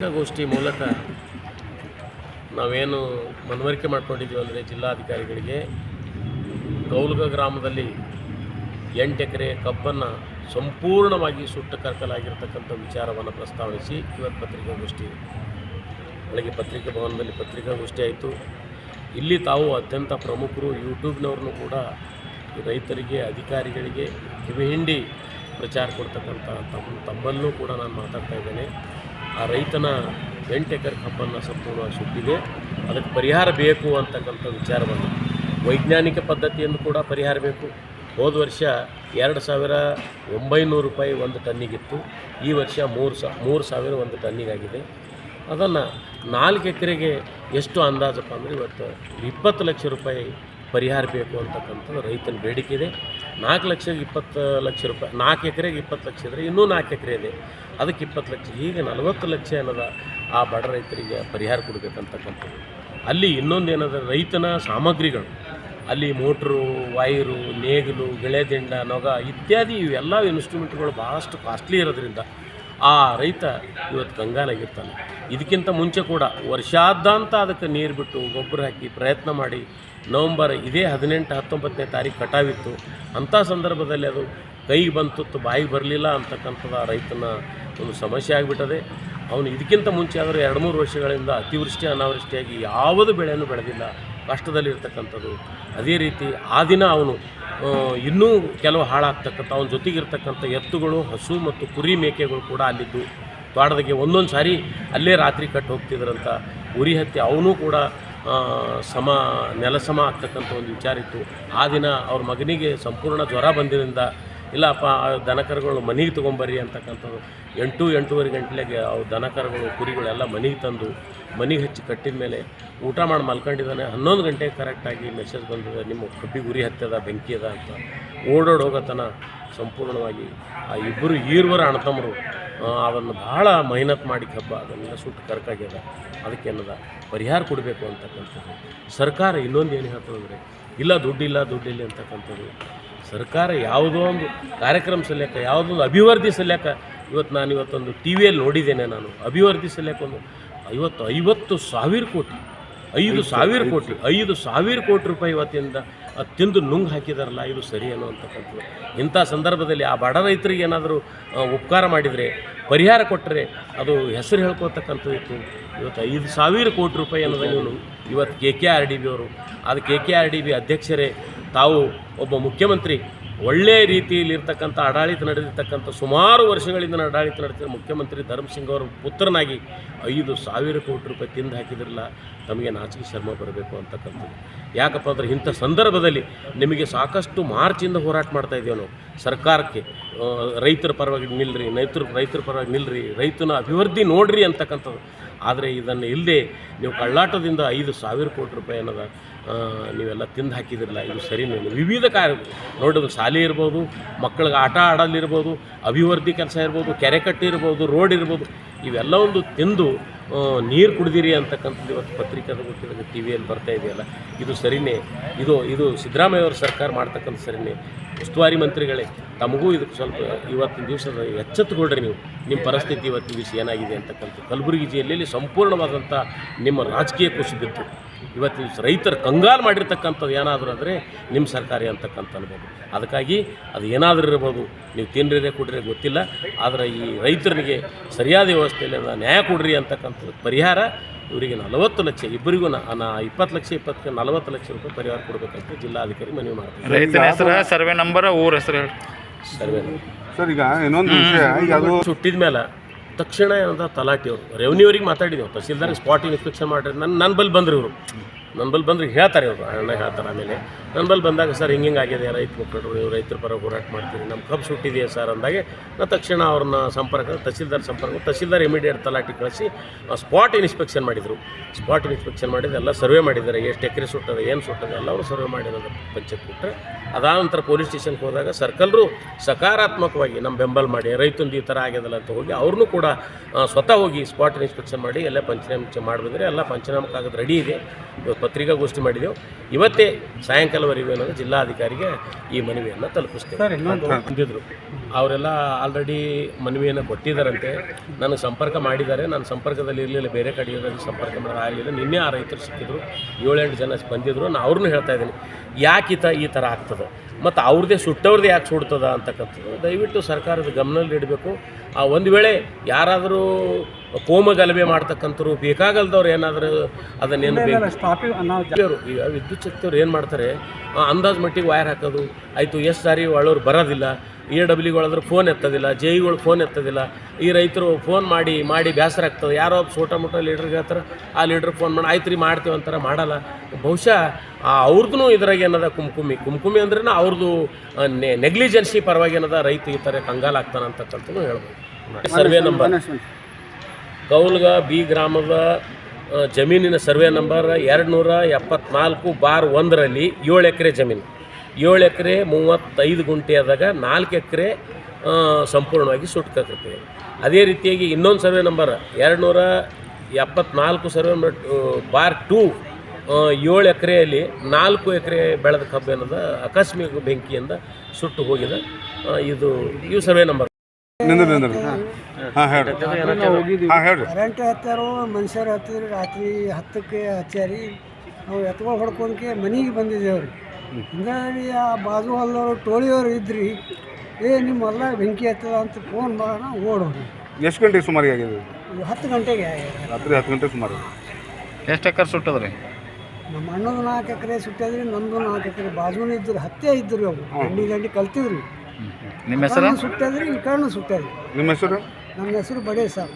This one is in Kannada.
ಗೋಷ್ಠಿ ಮೂಲಕ ನಾವೇನು ಮನವರಿಕೆ ಮಾಡ್ಕೊಂಡಿದ್ದೀವಿ ಅಂದರೆ ಜಿಲ್ಲಾಧಿಕಾರಿಗಳಿಗೆ ಗೌಲ್ಗ ಗ್ರಾಮದಲ್ಲಿ ಎಂಟು ಎಕರೆ ಕಬ್ಬನ್ನು ಸಂಪೂರ್ಣವಾಗಿ ಸುಟ್ಟು ಕರ್ಕಲಾಗಿರ್ತಕ್ಕಂಥ ವಿಚಾರವನ್ನು ಪ್ರಸ್ತಾವಿಸಿ ಇವತ್ತು ಪತ್ರಿಕಾಗೋಷ್ಠಿ ಬೆಳಗ್ಗೆ ಪತ್ರಿಕಾ ಭವನದಲ್ಲಿ ಪತ್ರಿಕಾಗೋಷ್ಠಿ ಆಯಿತು. ಇಲ್ಲಿ ತಾವು ಅತ್ಯಂತ ಪ್ರಮುಖರು ಯೂಟ್ಯೂಬ್ನವ್ರನ್ನೂ ಕೂಡ ರೈತರಿಗೆ, ಅಧಿಕಾರಿಗಳಿಗೆ ಕಿವಿಹಿಂಡಿ ಪ್ರಚಾರ ಕೊಡ್ತಕ್ಕಂಥ ತಮ್ಮ ತಮ್ಮಲ್ಲೂ ಕೂಡ ನಾನು ಮಾತಾಡ್ತಾ ಇದ್ದೇನೆ. ಆ ರೈತನ ಎಂಟು ಎಕರೆ ಕಬ್ಬನ್ನು ಸಂಪೂರ್ಣವಾಗಿ ಸುಟ್ಟಿದೆ. ಅದಕ್ಕೆ ಪರಿಹಾರ ಬೇಕು ಅಂತಕ್ಕಂಥ ವಿಚಾರವನ್ನು ವೈಜ್ಞಾನಿಕ ಪದ್ಧತಿಯನ್ನು ಕೂಡ ಪರಿಹಾರ ಬೇಕು. ಹೋದ ವರ್ಷ ಎರಡು ಸಾವಿರ ಒಂಬೈನೂರು ರೂಪಾಯಿ ಒಂದು ಟನ್ನಿಗಿತ್ತು. ಈ ವರ್ಷ ಮೂರು ಸಾ, ಮೂರು ಸಾವಿರ ಒಂದು ಟನ್ನಿಗಾಗಿದೆ. ಅದನ್ನು ನಾಲ್ಕು ಎಕರೆಗೆ ಎಷ್ಟು ಅಂದಾಜಪ್ಪ ಅಂದರೆ ಇವತ್ತು ಇಪ್ಪತ್ತು ಲಕ್ಷ ರೂಪಾಯಿ ಪರಿಹಾರ ಬೇಕು ಅಂತಕ್ಕಂಥದ್ದು ರೈತನ ಬೇಡಿಕೆ ಇದೆ. ನಾಲ್ಕು ಲಕ್ಷ ಇಪ್ಪತ್ತು ಲಕ್ಷ ರೂಪಾಯಿ, ನಾಲ್ಕು ಎಕರೆಗೆ ಇಪ್ಪತ್ತು ಲಕ್ಷ ಇದ್ದರೆ ಇನ್ನೂ ನಾಲ್ಕು ಎಕರೆ ಇದೆ. ಅದಕ್ಕೆ ಇಪ್ಪತ್ತು ಲಕ್ಷ, ಹೀಗೆ ನಲವತ್ತು ಲಕ್ಷ ಏನದ ಆ ಬಡ ರೈತರಿಗೆ ಪರಿಹಾರ ಕೊಡಬೇಕಂತಕ್ಕಂಥದ್ದು. ಅಲ್ಲಿ ಇನ್ನೊಂದು ಏನದ, ರೈತನ ಸಾಮಗ್ರಿಗಳು, ಅಲ್ಲಿ ಮೋಟ್ರು, ವೈರು, ನೇಗಿಲು ಗೆಳೆದಿಂಡ ನೊಗ ಇತ್ಯಾದಿ ಇವೆಲ್ಲ ಇನ್ಸ್ಟ್ರೂಮೆಂಟ್ಗಳು ಭಾಳಷ್ಟು ಕಾಸ್ಟ್ಲಿ ಇರೋದ್ರಿಂದ ಆ ರೈತ ಇವತ್ತು ಕಂಗಾಲಾಗಿರ್ತಾನೆ ಇದಕ್ಕಿಂತ ಮುಂಚೆ ಕೂಡ ವರ್ಷಾದ್ಯಂತ ಅದಕ್ಕೆ ನೀರು ಬಿಟ್ಟು ಗೊಬ್ಬರ ಹಾಕಿ ಪ್ರಯತ್ನ ಮಾಡಿ ನವಂಬರ್ ಇದೇ ಹದಿನೆಂಟು ಹತ್ತೊಂಬತ್ತನೇ ತಾರೀಕು ಕಟಾವಿತ್ತು. ಅಂಥ ಸಂದರ್ಭದಲ್ಲಿ ಅದು ಕೈಗೆ ಬಂತು ಬಾಯಿಗೆ ಬರಲಿಲ್ಲ ಅಂತಕ್ಕಂಥದ್ದು ಆ ರೈತನ ಒಂದು ಸಮಸ್ಯೆ ಆಗಿಬಿಟ್ಟದೆ. ಅವನು ಇದಕ್ಕಿಂತ ಮುಂಚೆ ಆದರೂ ಎರಡು ಮೂರು ವರ್ಷಗಳಿಂದ ಅತಿವೃಷ್ಟಿ, ಅನಾವೃಷ್ಟಿಯಾಗಿ ಯಾವುದು ಬೆಳೆಯನ್ನು ಬೆಳೆದಿಲ್ಲ. ಕಷ್ಟದಲ್ಲಿರ್ತಕ್ಕಂಥದ್ದು. ಅದೇ ರೀತಿ ಆ ದಿನ ಅವನು ಇನ್ನೂ ಕೆಲವು ಹಾಳಾಗ್ತಕ್ಕಂಥ, ಅವನ ಜೊತೆಗಿರ್ತಕ್ಕಂಥ ಎತ್ತುಗಳು, ಹಸು ಮತ್ತು ಕುರಿ ಮೇಕೆಗಳು ಕೂಡ ಅಲ್ಲಿದ್ದು ತೋಟದಾಗೆ ಒಂದೊಂದು ಸಾರಿ ಅಲ್ಲೇ ರಾತ್ರಿ ಕಟ್ಟು ಹೋಗ್ತಿದ್ರಂತ ಉರಿ ಹತ್ತಿ ಅವನು ಕೂಡ ಸಮ, ನೆಲಸಮ ಆಗ್ತಕ್ಕಂಥ ಒಂದು ವಿಚಾರ ಇತ್ತು. ಆ ದಿನ ಅವ್ರ ಮಗನಿಗೆ ಸಂಪೂರ್ಣ ಜ್ವರ ಬಂದಿದ್ದರಿಂದ ಇಲ್ಲಪ್ಪ, ಆ ದನಕರುಗಳು ಮನೆಗೆ ತೊಗೊಂಬರ್ರಿ ಅಂತಕ್ಕಂಥದ್ದು. ಎಂಟು, ಎಂಟೂವರೆ ಗಂಟೆಗೆ ಅವು ದನಕರುಗಳು ಕುರಿಗಳೆಲ್ಲ ಮನೆಗೆ ತಂದು ಮನೆಗೆ ಹಚ್ಚಿ ಕಟ್ಟಿದ ಮೇಲೆ ಊಟ ಮಾಡಿ ಮಲ್ಕೊಂಡಿದ್ದಾನೆ. ಹನ್ನೊಂದು ಗಂಟೆಗೆ ಕರೆಕ್ಟಾಗಿ ಮೆಸೇಜ್ ಬಂದಿದೆ, ನಿಮ್ಮ ಕಬ್ಬಿಗೆ ಉರಿ ಹತ್ತದ ಬೆಂಕಿ ಅದ ಅಂತ. ಓಡೋಡಿ ಹೋಗೋತನ ಸಂಪೂರ್ಣವಾಗಿ. ಆ ಇಬ್ಬರು ಈರ್ವರ ಅಣತಮ್ಮರು ಅದನ್ನು ಭಾಳ ಮೆಹನತ್ ಮಾಡಿ ಕಬ್ಬ, ಅದನ್ನೆಲ್ಲ ಸುಟ್ಟು ಕರ್ಕಾಗ್ಯದ. ಅದಕ್ಕೆ ಅನ್ನದ ಪರಿಹಾರ ಕೊಡಬೇಕು ಅಂತಕ್ಕಂಥದ್ದು. ಸರ್ಕಾರ ಇನ್ನೊಂದು ಏನು ಹೇಳ್ತದಂದರೆ, ಇಲ್ಲ ದುಡ್ಡಿಲ್ಲ ದುಡ್ಡಿಲ್ಲ ಅಂತಕ್ಕಂಥದ್ದು. ಸರ್ಕಾರ ಯಾವುದೋ ಒಂದು ಕಾರ್ಯಕ್ರಮ ಸಲ್ಯಾಕ ಯಾವುದೋ ಒಂದು ಅಭಿವೃದ್ಧಿ ಸಲ್ಯಾಕ ಇವತ್ತು ನಾನು ಇವತ್ತೊಂದು ಟಿ ವಿಯಲ್ಲಿ ನೋಡಿದ್ದೇನೆ ನಾನು. ಅಭಿವೃದ್ಧಿ ಸಲ್ಯಾಕ ಒಂದು ಐವತ್ತು ಐವತ್ತು ಸಾವಿರ ಕೋಟಿ ಐದು ಸಾವಿರ ಕೋಟಿ. ಐದು ಸಾವಿರ ಕೋಟಿ ರೂಪಾಯಿ ಇವತ್ತಿಂದ ತಿಂದು ನುಂಗ್ ಹಾಕಿದಾರಲ್ಲ ಇದು ಸರಿ ಅನ್ನೋ ಅಂತಕ್ಕಂಥದ್ದು ಇಂಥ ಸಂದರ್ಭದಲ್ಲಿ ಆ ಬಡ ರೈತರಿಗೆ ಏನಾದರೂ ಉಪಕಾರ ಮಾಡಿದರೆ ಪರಿಹಾರ ಕೊಟ್ಟರೆ ಅದು ಹೆಸರು ಹೇಳ್ಕೊತಕ್ಕಂಥದ್ದು ಇತ್ತು. ಇವತ್ತು ಐದು ಸಾವಿರ ಕೋಟಿ ರೂಪಾಯಿ ಅನ್ನೋದು ನೀವು ಇವತ್ತು K K R D B ಅವರು ಅದು K K R D B ಅಧ್ಯಕ್ಷರೇ ತಾವು ಒಬ್ಬ ಮುಖ್ಯಮಂತ್ರಿ. ಒಳ್ಳೆಯ ರೀತಿಯಲ್ಲಿ ಇರ್ತಕ್ಕಂಥ ಆಡಳಿತ ನಡೆದಿರ್ತಕ್ಕಂಥ ಸುಮಾರು ವರ್ಷಗಳಿಂದ ಆಡಳಿತ ನಡೆಸಿದ ಮುಖ್ಯಮಂತ್ರಿ ಧರ್ಮಸಿಂಗ್ ಅವರ ಪುತ್ರನಾಗಿ ಐದು ಸಾವಿರ ಕೋಟಿ ರೂಪಾಯಿ ತಿಂದು ಹಾಕಿದ್ರಲ್ಲ, ತಮಗೆ ನಾಚಿಕೆ ಶರ್ಮ ಬರಬೇಕು ಅಂತಕ್ಕಂಥದ್ದು. ಯಾಕಪ್ಪ ಅಂದ್ರೆ ಇಂಥ ಸಂದರ್ಭದಲ್ಲಿ ನಿಮಗೆ ಸಾಕಷ್ಟು ಮಾರ್ಚಿಂದ ಹೋರಾಟ ಮಾಡ್ತಾ ಇದ್ದೇವೆ ನಾವು. ಸರ್ಕಾರಕ್ಕೆ ರೈತರ ಪರವಾಗಿ ನಿಲ್ಲರಿ ರೈತರ ರೈತರ ಪರವಾಗಿ ನಿಲ್ಲರಿ ರೈತನ ಅಭಿವೃದ್ಧಿ ನೋಡ್ರಿ ಅಂತಕ್ಕಂಥದ್ದು. ಆದರೆ ಇದನ್ನು ಇಲ್ಲದೆ ನೀವು ಕಳ್ಳಾಟದಿಂದ ಐದು ಸಾವಿರ ಕೋಟಿ ರೂಪಾಯಿ ಅನ್ನೋದ ನೀವೆಲ್ಲ ತಿಂದು ಹಾಕಿದಿರಲ್ಲ, ಇದು ಸರಿ ನೀವು. ವಿವಿಧ ಕಾರ್ಯ. ನೋಡೋದು ಶಾಲೆ ಇರ್ಬೋದು, ಮಕ್ಕಳಿಗೆ ಆಟ ಆಡೋದಿರ್ಬೋದು ಅಭಿವೃದ್ಧಿ ಕೆಲಸ ಇರ್ಬೋದು, ಕೆರೆ ಕಟ್ಟಿ ಇರ್ಬೋದು, ರೋಡ್ ಇರ್ಬೋದು ಇವೆಲ್ಲ ಒಂದು ತಿಂದು ನೀರು ಕುಡಿದಿರಿ ಅಂತಕ್ಕಂಥದ್ದು ಇವತ್ತು ಪತ್ರಿಕಾದ ಗೊತ್ತಿರೋದು ಟಿ ವಿಯಲ್ಲಿ ಬರ್ತಾ ಇದೆಯಲ್ಲ, ಇದು ಸರಿನೇ. ಇದು ಇದು ಸಿದ್ದರಾಮಯ್ಯ ಅವ್ರ ಸರ್ಕಾರ ಮಾಡ್ತಕ್ಕಂಥ ಸರಿನೇ. ಉಸ್ತುವಾರಿ ಮಂತ್ರಿಗಳೇ, ತಮಗೂ ಇದಕ್ಕೆ ಸ್ವಲ್ಪ ಇವತ್ತಿನ ದಿವಸ ಎಚ್ಚೆತ್ತುಕೊಳ್ರಿ ನೀವು. ನಿಮ್ಮ ಪರಿಸ್ಥಿತಿ ಇವತ್ತಿನ ದಿವಸ ಏನಾಗಿದೆ ಅಂತಕ್ಕಂಥ ಕಲಬುರಗಿ ಜಿಲ್ಲೆಯಲ್ಲಿ ಸಂಪೂರ್ಣವಾದಂಥ ನಿಮ್ಮ ರಾಜಕೀಯ ಕುಸಿದಿತ್ತು ಇವತ್ತಿನ ದಿವಸ ರೈತರ ಕಂಗಾಲು ಮಾಡಿರ್ತಕ್ಕಂಥದ್ದು ಏನಾದರೂ ಅಂದರೆ ನಿಮ್ಮ ಸರ್ಕಾರಿ ಅಂತಕ್ಕಂಥ ಅನ್ಬೋದು. ಅದಕ್ಕಾಗಿ ಅದು ಏನಾದರೂ ಇರ್ಬೋದು. ನೀವು ತಿನ್ನರಿದೆ ಕೊಡ್ರಿ ಗೊತ್ತಿಲ್ಲ. ಆದರೆ ಈ ರೈತರಿಗೆ ಸರಿಯಾದ ವ್ಯವಸ್ಥೆಯಲ್ಲಿ ನ್ಯಾಯ ಕೊಡ್ರಿ ಅಂತಕ್ಕಂಥದ್ದು ಪರಿಹಾರ ಇವರಿಗೆ ನಲವತ್ತು ಲಕ್ಷ ಇಬ್ಬರಿಗೂ ನಾ ನಾ ಇಪ್ಪತ್ತು ಲಕ್ಷ ಇಪ್ಪತ್ತು ನಲವತ್ತು ಲಕ್ಷ ರೂಪಾಯಿ ಪರಿಹಾರ ಕೊಡಬೇಕಂತ ಜಿಲ್ಲಾಧಿಕಾರಿ ಮನವಿ ಮಾಡ್ತಾರೆ ರೈತನ ಹೆಸರು ಸರ್ವೆ ನಂಬರ್ ಊರ ಹೆಸರು ಹೇಳಿ. ಸರ್ವೆ ಸರ್ ಈಗ ಇನ್ನೊಂದು ವಿಷಯ ಈಗ ಅದು ಸುಟ್ಟಿದ ಮೇಲೆ ತಕ್ಷಣ ಏನಂತ ತಲಾಟಿ ಅವರು. ರೆವೆನ್ಯೂ ಅವರಿಗೆ ಮಾತಾಡಿದೆವು ತಹಸೀಲ್ದಾರ್ ಸ್ಪಾಟ್ ಇನ್ಸ್ಪೆಕ್ಷನ್ ಮಾಡಿರಿ ನನ್ನ ನನ್ನ ಬಲ್ಲಿ ಬಂದ್ರು ಇವರು. ನನ್ನ ಬಲ್ಲಿ ಬಂದ್ರೆ ಹೇಳ್ತಾರೆ ಇವರು, ಅಣ್ಣ ಹೇಳ್ತಾರೆ ಆಮೇಲೆ. ನನ್ನ ಬಲ್ಲಿ ಬಂದಾಗ, ಸರ್ ಹಿಂಗೆ ಹಿಂಗೆ ಆಗಿದೆ, ರೈತ ಮುಖಂಡರು ನೀವು ರೈತರ ಪರ ಹೋರಾಟ ಮಾಡ್ತೀರಿ ನಮ್ಮ ಕಬ್ಬು ಸುಟ್ಟಿದೆಯಾ ಸರ್? ಅಂದಾಗ ನಾ ತಕ್ಷಣ ಅವ್ರನ್ನ ಸಂಪರ್ಕ, ತಹಸೀಲ್ದಾರ್ ಸಂಪರ್ಕ, ತಹಸೀಲ್ದಾರ್ ಇಮಿಡಿಯೇಟ್ ತಲಾಟಿ ಕಳಿಸಿ ಸ್ಪಾಟ್ ಇನ್ಸ್ಪೆಕ್ಷನ್ ಮಾಡಿದರು. ಸ್ಪಾಟ್ ಇನ್ಸ್ಪೆಕ್ಷನ್ ಮಾಡಿದ, ಎಲ್ಲ ಸರ್ವೆ ಮಾಡಿದ್ದಾರೆ, ಎಷ್ಟು ಎಕರೆ ಸುಟ್ಟದೆ, ಏನು ಸುಟ್ಟದೆ ಎಲ್ಲವರು ಸರ್ವೆ ಮಾಡಿರೋದು ಪಂಚಾಯತ್ ಬಿಟ್ಟರೆ ಅದಾದ ನಂತರ ಪೊಲೀಸ್ ಸ್ಟೇಷನ್ಗೆ ಹೋದಾಗ ಸರ್ಕಲ್ರು ಸಕಾರಾತ್ಮಕವಾಗಿ ನಮ್ಮ ಬೆಂಬಲ ಮಾಡಿ, ರೈತಂದು ಈ ಥರ ಆಗ್ಯದಲ್ಲ ಅಂತ ಹೋಗಿ ಅವ್ರನ್ನೂ ಕೂಡ ಸ್ವತಃ ಹೋಗಿ ಸ್ಪಾಟ್ ಇನ್ಸ್ಪೆಕ್ಷನ್ ಮಾಡಿ, ಎಲ್ಲ ಪಂಚನಾಮ ಮಾಡಿದ್ರೆ ಎಲ್ಲ ಪಂಚನಾಮ ಕಾಗದ ರೆಡಿ ಇದೆ ಪತ್ರಿಕಾಗೋಷ್ಠಿ ಮಾಡಿದೆವು. ಇವತ್ತೇ ಸಾಯಂಕಾಲವರೆಗೂ ಅನ್ನೋದು ಜಿಲ್ಲಾಧಿಕಾರಿಗೆ ಈ ಮನವಿಯನ್ನು ತಲುಪಿಸ್ತೇವೆ ಬಂದಿದ್ರು ಅವರೆಲ್ಲ ಆಲ್ರೆಡಿ ಮನವಿಯನ್ನು ಕೊಟ್ಟಿದ್ದಾರಂತೆ. ನನಗೆ ಸಂಪರ್ಕ ಮಾಡಿದ್ದಾರೆ. ನಾನು ಸಂಪರ್ಕದಲ್ಲಿ ಇರಲಿಲ್ಲ ಬೇರೆ ಕಡೆಯಲ್ಲಿ ಸಂಪರ್ಕ ಮಾಡೋದು ಆಗಲಿಲ್ಲ. ನಿನ್ನೆ ಆ ರೈತರು ಸಿಕ್ಕಿದ್ರು. ಏಳೆಂಟು ಜನ ಬಂದಿದ್ದರು ನಾನು ಅವ್ರನ್ನೂ ಹೇಳ್ತಾ ಇದ್ದೀನಿ. ಯಾಕೆ ಈ ತ ಈ ಥರ ಆಗ್ತದೆ? ಮತ್ತು ಅವ್ರದ್ದೇ ಸುಟ್ಟವ್ರದ್ದೇ ಯಾಕೆ ಸುಡ್ತದ ಅಂತಕ್ಕಂಥದ್ದು. ದಯವಿಟ್ಟು ಸರ್ಕಾರದ ಗಮನದಲ್ಲಿ ಇಡಬೇಕು. ಆ ಒಂದು ವೇಳೆ ಯಾರಾದರೂ ಕೋಮ ಗಲಭೆ ಮಾಡ್ತಕ್ಕಂಥವ್ರು ಬೇಕಾಗಲ್ದವ್ರು ಏನಾದರೂ ಅದನ್ನೇನು ಈಗ ವಿದ್ಯುತ್ ಶಕ್ತಿಯವ್ರು ಏನು ಮಾಡ್ತಾರೆ? ಅಂದಾಜು ಮಟ್ಟಿಗೆ ವೈರ್ ಹಾಕೋದು. ಆಯಿತು ಎಷ್ಟು ಸಾರಿ ಒಳ್ಳೋರು ಬರೋದಿಲ್ಲ. ಎ ಡಬ್ಲ್ಯೂಗಳಾದ್ರೆ ಫೋನ್ ಎತ್ತೋದಿಲ್ಲ. ಜೆ ಇಗಳು ಫೋನ್ ಎತ್ತೋದಿಲ್ಲ. ಈ ರೈತರು ಫೋನ್ ಮಾಡಿ ಮಾಡಿ ಬೇಸರ ಆಗ್ತದೆ. ಯಾರೋ ಸೋಟ ಮುಟ್ಟ ಲೀಡ್ರಿಗೆ ಹೇಳ್ತಾರೆ ಆ ಲೀಡ್ರ್ ಫೋನ್ ಮಾಡಿ ಆಯ್ತು ರೀ ಮಾಡ್ತೀವಿ ಅಂತಾರೆ ಮಾಡಲ್ಲ. ಬಹುಶಃ ಅವ್ರದ್ದು ಇದ್ರಾಗ ಏನದ ಕುಂಕುಮಿ. ಕುಂಕುಮಿ ಅಂದ್ರೆ ಅವ್ರದ್ದು ನೆಗ್ಲಿಜೆನ್ಸಿ ಪರವಾಗಿ ಏನದ ರೈತ ಈ ಥರ ಕಂಗಾಲಾಗ್ತಾನೆ ಅಂತಕ್ಕಂಥದ್ದು ಹೇಳ್ಬೋದು. Survey number. ಕೌಲ್ಗ ಬಿ ಗ್ರಾಮದ ಜಮೀನಿನ ಸರ್ವೆ ನಂಬರ್ ಎರಡು ನೂರ ಎಪ್ಪತ್ನಾಲ್ಕು ಬಾರ್ ಒಂದರಲ್ಲಿ ಏಳು ಎಕರೆ ಜಮೀನು. ಏಳು ಎಕರೆ ಮೂವತ್ತೈದು ಗುಂಟೆ ಆದಾಗ ನಾಲ್ಕು ಎಕರೆ ಸಂಪೂರ್ಣವಾಗಿ ಸುಟ್ಕಕ್ಕೆ ಅದೇ ರೀತಿಯಾಗಿ ಇನ್ನೊಂದು ಸರ್ವೆ ನಂಬರ್ ಎರಡು ನೂರ ಎಪ್ಪತ್ನಾಲ್ಕು ಸರ್ವೆ ನಂಬರ್ ಬಾರ್ ಟೂ ಏಳು ಎಕರೆಯಲ್ಲಿ ನಾಲ್ಕು ಎಕರೆ ಬೆಳೆದ ಕಬ್ಬು ಏನದ ಆಕಸ್ಮಿಕ ಬೆಂಕಿಯಿಂದ ಸುಟ್ಟು ಹೋಗಿದೆ. ಇದು ಇವು ಸರ್ವೆ ನಂಬರ್. ಕರೆಂಟ್ ಹತ್ತಾರು ಮನುಷ್ಯರು ಹತ್ತಿದ್ರು ರಾತ್ರಿ ಹತ್ತಕ್ಕೆ ಹಚ್ಚಾರಿ. ನಾವು ಎತ್ಕೊಂಡು ಹೊಡ್ಕೊಂಡ್ಕೆ ಮನೆಗೆ ಬಂದಿದ್ದೇವೆ ರೀ ಹಿಂಗಾಗಿ ಆ ಬಾಜು ಹೊಲದವ್ರು ಟೋಳಿಯವರು ಇದ್ರಿ. ಏ ನಿಮ್ಮ ಹೊಲ ಬೆಂಕಿ ಹತ್ತದ ಅಂತ ಫೋನ್ ಮಾಡೋಣ ಓಡೋರು ಎಷ್ಟು ಗಂಟೆಗೆ ಸುಮಾರಿಗೆ ಆಗಿದೆ? ಹತ್ತು ಗಂಟೆಗೆ ರಾತ್ರಿ ಹತ್ತು ಗಂಟೆ ಸುಮಾರು. ಎಷ್ಟು ಎಕರೆ ಸುಟ್ಟದ್ರಿ? ನಮ್ಮ ಅಣ್ಣದು ನಾಲ್ಕು ಎಕರೆ ಸುಟ್ಟಿದ್ರಿ ನಮ್ಮದು ನಾಲ್ಕು ಎಕರೆ ಬಾಜುನ ಇದ್ರು ಹತ್ತೇ ಇದ್ರು ಅವು ಗಂಡಿ ಗಂಡಿ ಕಲ್ತಿದ್ರು. ನಿಮ್ಮ ಹೆಸರು? ಸುಟ್ಟಿದ್ರಿ ಈ ಕಣ್ಣು ಸುಟ್ಟಿದ್ರಿ ನಿಮ್ಮ ಹೆಸರು? ನಮ್ಮ ಹೆಸರು ಬಡೇ ಸಾಬ್